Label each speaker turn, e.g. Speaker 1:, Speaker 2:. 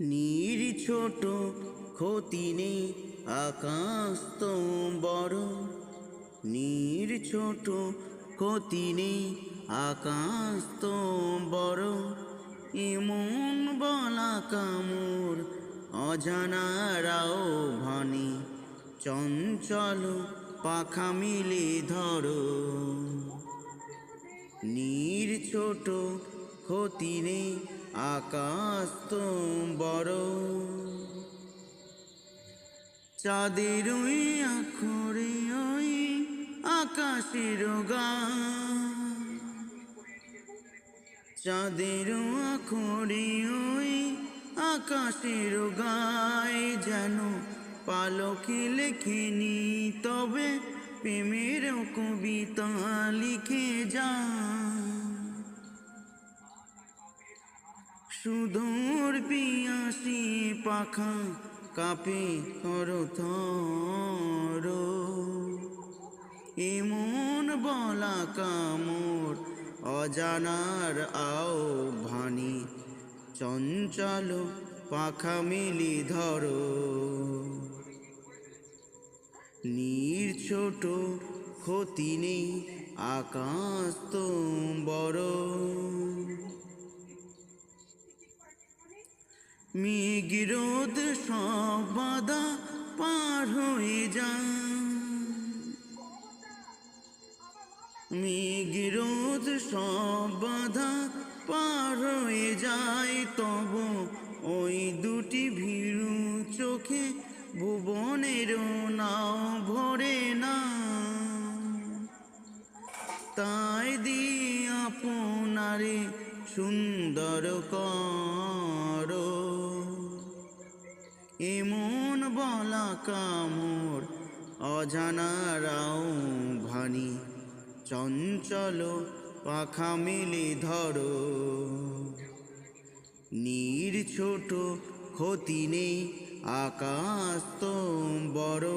Speaker 1: নীর ছোট, ক্ষতি নেই, আকাশ তো বড়। নীর ছোট, ক্ষতি নেই, আকাশ তো বড়। এমন বলা কামর অজানারাও ভানি। চঞ্চল পাখা মিলে ধরো। নীর ছোট, ক্ষতি নেই আকাশ তো বড়। চাঁদের ওই আখরে ওই আকাশের গান। চাঁদের আখরে ওই আকাশের গায়ে যেন পালকে লেখেনি, তবে প্রেমের কবিতা লিখে যা সুদূর পিয়াসি পাখা কাপে থর এমন বলা কামর অজানার আও ভানি, চঞ্চল পাখা মিলি ধরো। নীর ছোট ক্ষতি নেই, আকাশ তো বড়। মেঘরোদ সব বাধা পার হয়ে যায় মেঘরোদ সব বাধা পার হয়ে যায়, তব ওই দুটি ভীরু চোখে ভুবনের নাও ভরে না। তাই দি আপনারে সুন্দর কর। এমন বলা কামর অজানারাও ভানি। চঞ্চল পাখা মেলে ধরো। নীর ছোট ক্ষতি নেই, আকাশ তো বড়।